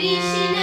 Krishna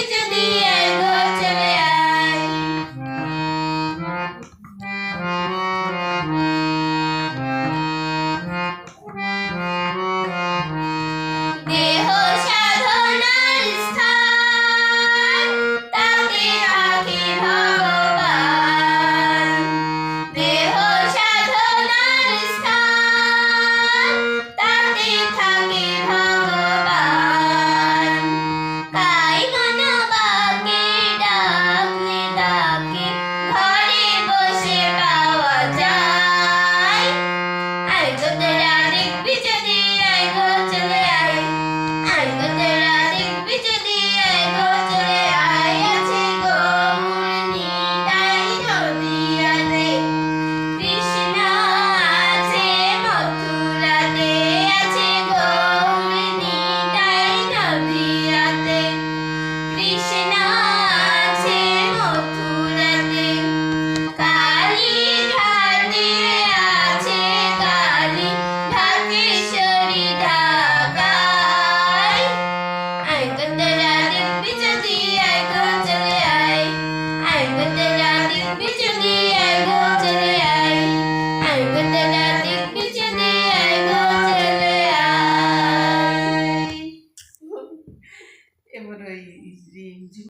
and 그때 나는 미쳤니 알고